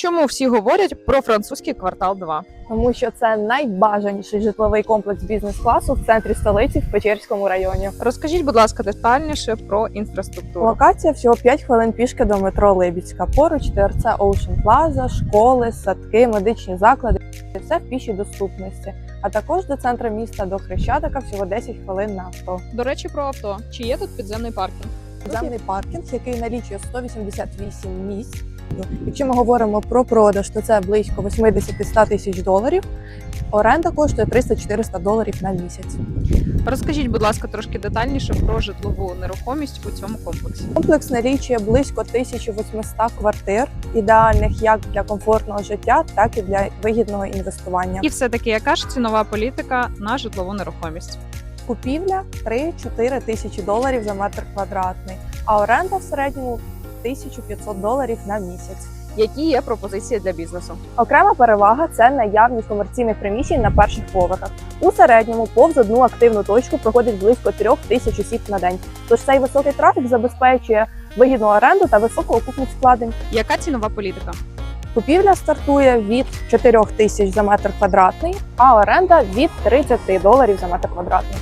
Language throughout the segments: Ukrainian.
Чому всі говорять про французький квартал 2? тому що це найбажаніший житловий комплекс бізнес-класу в центрі столиці в Печерському районі. Розкажіть, будь ласка, детальніше про інфраструктуру. Локація всього 5 хвилин пішки до метро Либідська. Поруч ТРЦ Ocean Plaza, школи, садки, медичні заклади. Все в пішій доступності. А також до центру міста до Хрещатика всього 10 хвилин на авто. До речі, про авто. Чи є тут підземний паркінг? Підземний паркінг, який налічує 188 місць. Якщо ми говоримо про продаж, то це близько 80-100 тисяч доларів. Оренда коштує 300-400 доларів на місяць. Розкажіть, будь ласка, трошки детальніше про житлову нерухомість у цьому комплексі. Комплекс налічує близько 1800 квартир, ідеальних як для комфортного життя, так і для вигідного інвестування. І все-таки яка ж цінова політика на житлову нерухомість? Купівля 3-4 тисячі доларів за метр квадратний, а оренда в середньому 1500 доларів на місяць. Які є пропозиції для бізнесу? Окрема перевага це наявність комерційних приміщень на перших поверхах. У середньому повз одну активну точку проходить близько трьох тисяч осіб на день. Тож цей високий трафік забезпечує вигідну оренду та високу окупність вкладень. Яка цінова політика? Купівля стартує від 4 тисяч за метр квадратний, а оренда від 30 доларів за метр квадратний.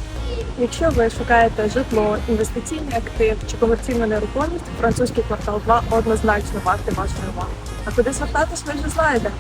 Якщо ви шукаєте житло, інвестиційний актив чи комерційну нерухомість, французький квартал 2 однозначно варте вашої уваги. А куди звертатись, ви вже знаєте.